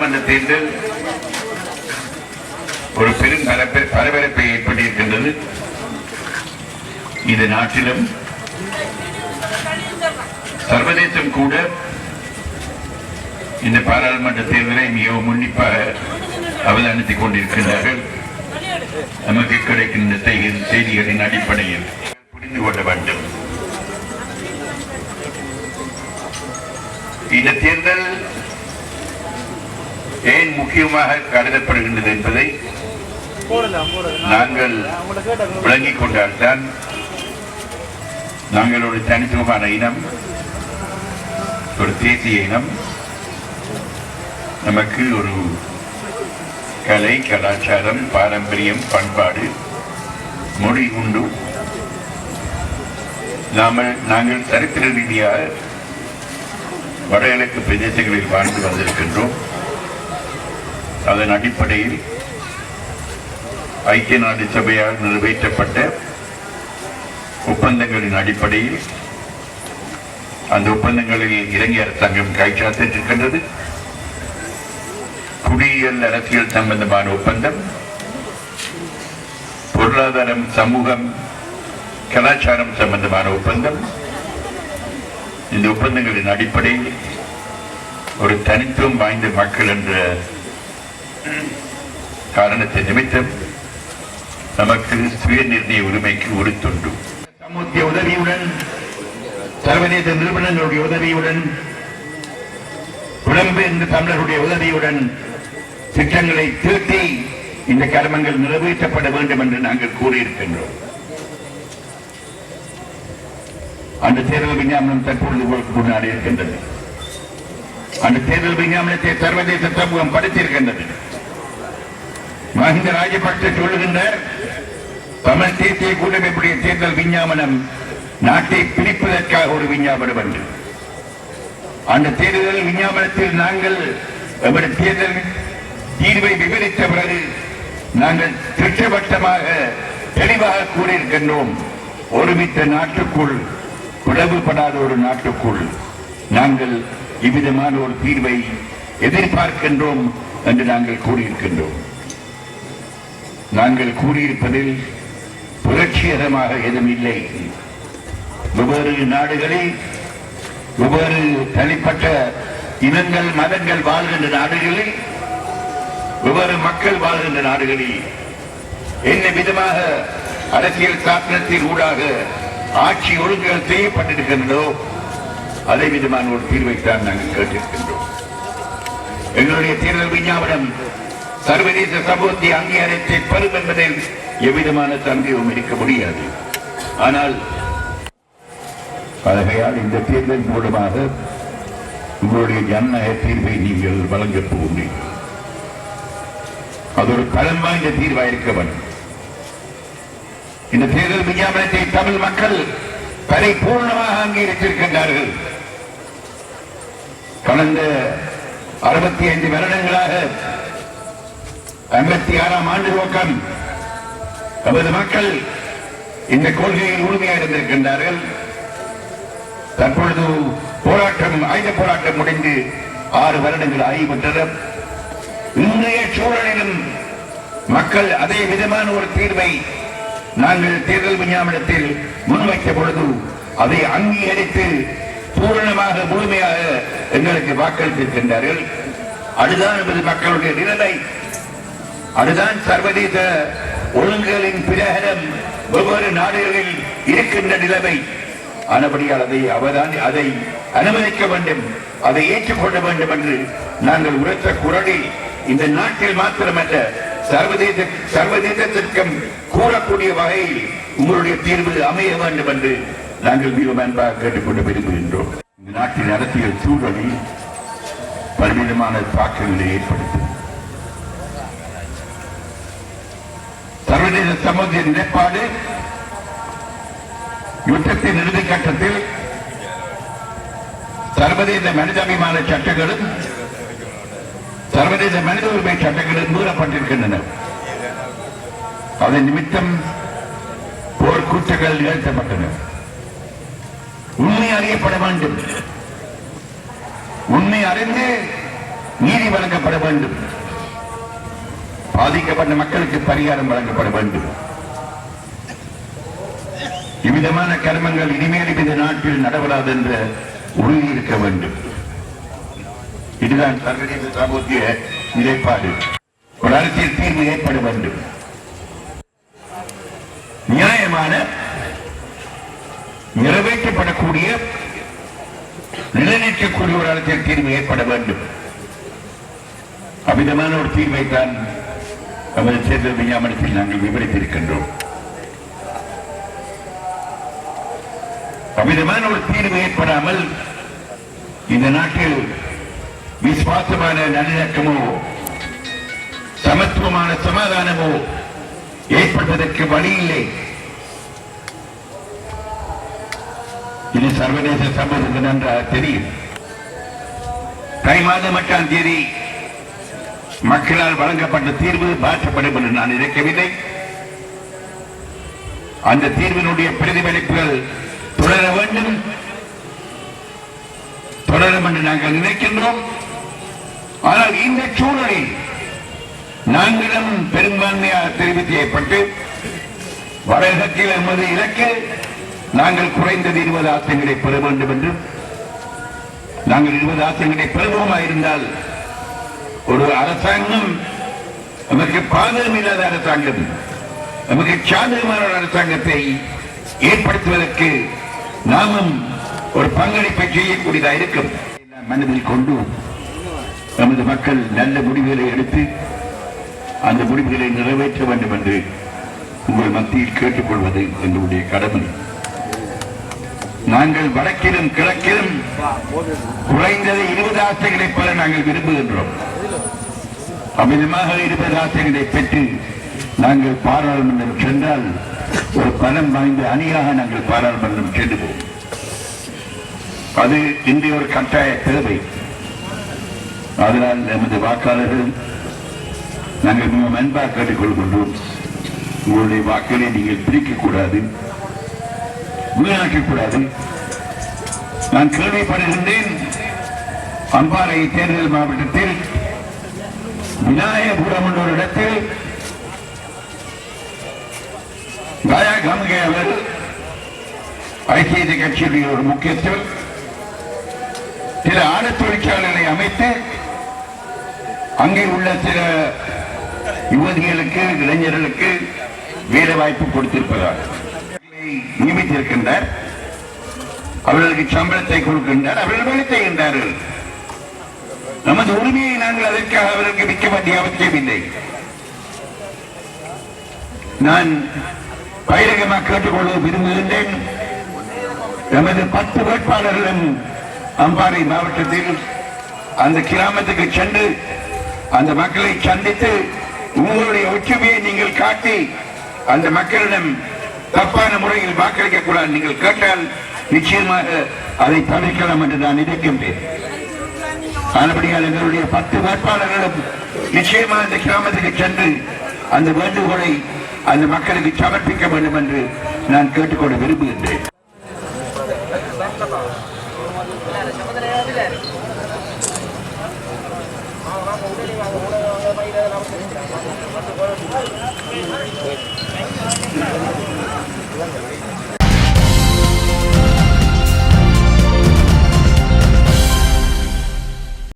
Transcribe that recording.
சட்டமன்ற தேர்தல் ஒரு பெரும் பரபரப்பை ஏற்பட்டிருக்கின்றது. இது நாட்டிலும் சர்வதேசம் கூட இந்த பாராளுமன்ற தேர்தலை மிகவும் உன்னிப்பாக அவதானித்துக் கொண்டிருக்கின்றார்கள். நமக்கு கிடைக்கின்ற செய்திகளின் அடிப்படையில் புரிந்து கொள்ள வேண்டும். இந்த தேர்தல் ஏன் முக்கியமாக கருதப்படுகின்றது என்பதை நாங்கள் விளங்கிக் கொண்டால்தான் நாங்கள் ஒரு தனித்துவமான இனம் ஒரு தேசிய இனம். நமக்கு ஒரு கலை கலாச்சாரம் பாரம்பரியம் பண்பாடு மொழி உண்டு. நாமல் நாங்கள் சரித்திர ரீதியாக வடகிழக்கு பிரதேசங்களில் வாழ்ந்து வந்திருக்கின்றோம். அதன் அடிப்படையில் ஐக்கிய நாடு சபையால் நிறைவேற்றப்பட்ட ஒப்பந்தங்களின் அடிப்படையில் அந்த ஒப்பந்தங்களில் இலங்கை அரசாங்கம் கைச்சாத்திருக்கின்றது குடியியல் அரசியல் சம்பந்தமான ஒப்பந்தம் பொருளாதாரம் சமூகம் கலாச்சாரம் சம்பந்தமான ஒப்பந்தம். இந்த ஒப்பந்தங்களின் அடிப்படையில் ஒரு தனித்துவம் வாய்ந்த மக்கள் என்ற காரணத்தை நிமித்தம் நமக்கு சுய நிர்ணய உரிமைக்கு உறுத்துண்டு சமூக உதவியுடன் சர்வதேச நிறுவனங்களுடைய உதவியுடன் புலம்பெயர்ந்த தமிழருடைய உதவியுடன் திட்டங்களை தீட்டி இந்த கர்மங்கள் நிறைவேற்றப்பட வேண்டும் என்று நாங்கள் கூறியிருக்கின்றோம். அந்த தேர்தல் விஞ்ஞாபனம் தற்பொழுது முன்னாடி இருக்கின்றது. அந்த தேர்தல் விஞ்ஞாபனத்தை சர்வதேச சமூகம் படித்திருக்கின்றது. மஹிந்த ராஜபக்ச சொல்லுகின்ற தமிழ் தேசிய கூட்டமைப்புடைய தேர்தல் விஞ்ஞாபனம் நாட்டை பிரிப்பதற்காக ஒரு விஞ்ஞாபனம் என்று. அந்த தேர்தல் விஞ்ஞாபனத்தில் நாங்கள் எமது தேர்தல் தீர்வை விவரித்த பிறகு நாங்கள் திட்டவட்டமாக தெளிவாக கூறியிருக்கின்றோம். ஒருமித்த நாட்டுக்குள் பிளவுபடாத ஒரு நாட்டுக்குள் நாங்கள் இவ்விதமான ஒரு தீர்வை எதிர்பார்க்கின்றோம் என்று நாங்கள் கூறியிருக்கின்றோம். நாங்கள் கூறியிருப்பதில் புரட்சிகரமாக எதுவும் இல்லை வெவ்வேறு நாடுகளில் வெவ்வேறு தனிப்பட்ட இனங்கள் மதங்கள் வாழ்கின்ற நாடுகளில் வெவ்வேறு மக்கள் வாழ்கின்ற நாடுகளில் என்ன விதமாக அரசியல் சாசனத்தின் ஊடாக ஆட்சி ஒழுங்குகள் செய்யப்பட்டிருக்கின்றதோ அதே விதமான ஒரு தீர்வைத்தான் நாங்கள் கேட்டிருக்கின்றோம். எங்களுடைய தேர்தல் விஞ்ஞாபனம் சர்வதேச சமூகத்தை அங்கீகாரத்தை பெறும் என்பதில் எவ்விதமான சந்தேகம் இருக்க முடியாது. ஆனால் ஆகையால் இந்த தேர்தல் மூலமாக உங்களுடைய ஜனநாயக தீர்வை நீங்கள் வழங்கப் போகிறீர்கள். அது ஒரு களம் வாய்ந்த தீர்வாக இருக்க வேண்டும். இந்த தேர்தல் விஞ்ஞாபனத்தை தமிழ் மக்கள் பரிபூர்ணமாக அங்கீகரித்திருக்கின்றார்கள். கடந்த அறுபத்தி ஐந்து வருடங்களாக ஐம்பத்தி ஆறாம் ஆண்டு துவக்கம். நமது மக்கள் இந்த கொள்கையில் உறுதியாக இருந்திருக்கின்றார்கள். தற்பொழுது போராட்டம் ஆயுத போராட்டம் முடிந்து ஆறு வருடங்கள் ஆகிவிட்டன இன்றைய சூழலிலும் மக்கள் அதே விதமான ஒரு தீர்வை நாங்கள் தேர்தல் விஞ்ஞாபனத்தில் முன்வைத்த பொழுது அதை அங்கீகரித்து பூரணமாக முழுமையாக எங்களுக்கு வாக்களித்திருக்கின்றார்கள். அதுதான் நமது மக்களுடைய நிலைமை. அதுதான் சர்வதேச ஒழுங்குகளின் பிரகரம் வெவ்வேறு நாடுகளில் இருக்கின்ற நிலைமை. ஆனபடியால் அதை அவதான் அதை அனுமதிக்க வேண்டும். அதை ஏற்றுக்கொள்ள வேண்டும் என்று நாங்கள் உரத்த குரலில் இந்த நாட்டில் மாத்திரமல்ல சர்வதேச சர்வதேசத்திற்கும் கூறக்கூடிய வகையில் உங்களுடைய தீர்வு அமைய வேண்டும் என்று நாங்கள் மிக அன்பாக கேட்டுக்கொண்டு விரும்புகின்றோம். இந்த நாட்டின் அரசியல் சூழலில் பலவிதமான தாக்கங்களை ஏற்படுத்தும். சர்வதேச சமூக நிலைப்பாடு யுத்தத்தின் இறுதி கட்டத்தில் சர்வதேச மனிதாபிமான சட்டங்களும் சர்வதேச மனித உரிமை சட்டங்களும் மீறப்பட்டிருக்கின்றன. அதன் நிமித்தம் போர்க்குற்றங்கள் நிகழ்த்தப்பட்டன. உண்மை அறியப்பட வேண்டும். உண்மை அறிந்து நீதி வழங்கப்பட வேண்டும். பாதிக்கப்பட்ட மக்களுக்கு பரிகாரம் வழங்கப்பட வேண்டும். இவ்விதமான கர்மங்கள் இனிமேல் இந்த நாட்டில் நடவராது என்ற உறுதி இருக்க வேண்டும். இதுதான் சர்வதேச சமூக நிலைப்பாடு. ஒரு அரசியல் தீர்வு ஏற்பட வேண்டும். நியாயமான நிறைவேற்றப்படக்கூடிய நிலைநிற்கக்கூடிய ஒரு அரசியல் தீர்வு ஏற்பட வேண்டும். அமிதமான ஒரு தீர்வை தான் நமது தேர்தல் விஞ்ஞாபனத்தில் நாங்கள் விவரித்திருக்கின்றோம் அமிதமான ஒரு தீர்வு ஏற்படாமல் இந்த நாட்டில் விசுவாசமான நல்லிணக்கமோ சமத்துவமான சமாதானமோ ஏற்பட்டதற்கு வழி இல்லை இது சர்வதேச சமூகத்துக்கு நன்றாக தெரியும் தை மாதம் எட்டாம் தேதி மக்களால் வழங்கப்பட்ட தீர்வு மாற்றப்படும் என்று நான் நினைக்கவில்லை. அந்த தீர்வினுடைய பிரதிபலிப்புகள் தொடர வேண்டும். தொடரும் என்று நாங்கள் நினைக்கின்றோம். ஆனால் இந்த சூழலில் நாங்களும் பெரும்பான்மையாக தெரிவித்து ஏற்பட்டு வடகத்தில் எமது இலக்கு நாங்கள் குறைந்தது இருபது ஆசங்களை பெற வேண்டும் என்று. நாங்கள் இருபது ஆசங்களை பெறுவோமாக இருந்தால் ஒரு அரசாங்கம் நமக்கு பாதகம் இல்லாத அரசாங்கம். நமக்கு சாதகமான ஒரு அரசாங்கத்தை ஏற்படுத்துவதற்கு நாமும் ஒரு பங்களிப்பை செய்யக்கூடியதாக இருக்கும். மனதில் கொண்டு நமது மக்கள் நல்ல முடிவுகளை எடுத்து அந்த முடிவுகளை நிறைவேற்ற வேண்டும் என்று உங்கள் மத்தியில் கேட்டுக்கொள்வது எங்களுடைய கடமை. நாங்கள் வடக்கிலும் கிழக்கிலும் குறைந்தது இருபது ஆசைகளை பெற நாங்கள் விரும்புகின்றோம். அமிதமாக இருபது ஆசைகளை பெற்று நாங்கள் பாராளுமன்றம் சென்றால் ஒரு பலம் வாய்ந்த அணியாக நாங்கள் பாராளுமன்றம் செல்லுவோம். அது இன்றைய ஒரு கட்டாய தேவை. அதனால் நமது வாக்காளர்கள் நாங்கள் மிகவும் அன்பாக கேட்டுக்கொள்கின்றோம். உங்களுடைய வாக்களை நீங்கள் பிரிக்கக்கூடாது வீணாக்கக்கூடாது. நான் கேள்விப்படுகின்றேன் அம்பாறை தேர்தல் மாவட்டத்தில் விநாயகபுரம் என்ற ஒரு இடத்தில் தயா கங்கை அவர் ஐக்கிய கட்சியுடைய ஒரு முக்கியத்துவம். சில ஆட தொழிற்சாலைகளை அமைத்து அங்கே உள்ள சில யுவதிகளுக்கு இளைஞர்களுக்கு வேலை வாய்ப்பு கொடுத்திருப்பதாக நியமித்திருக்கின்றார். அவர்களுக்கு சம்பளத்தை கொடுக்கின்றார். அவர்கள் வேலை செய்கின்றார்கள். நமது உரிமையை நாங்கள் அதற்காக அவருக்கு விற்க வேண்டிய அவசியம் இல்லை. நான் பயிரகமாக கேட்டுக்கொள்ள விரும்புகின்றேன். நமது பத்து வேட்பாளர்களும் அம்பாறை மாவட்டத்தில் அந்த கிராமத்துக்கு சென்று அந்த மக்களை சந்தித்து உங்களுடைய ஒற்றுமையை நீங்கள் காட்டி அந்த மக்களிடம் தப்பான முறையில் வாக்களிக்க கூடாது நீங்கள் கேட்டால் நிச்சயமாக அதை தவிர்க்கலாம் என்று நான் நினைக்கின்றேன். அதுபடியால் எங்களுடைய பத்து வேட்பாளர்களும் நிச்சயமாக இந்த கிராமத்துக்கு சென்று அந்த வேண்டுகோளை அந்த மக்களுக்கு சமர்ப்பிக்க வேண்டும் என்று நான் கேட்டுக்கொள்ள விரும்புகின்றேன்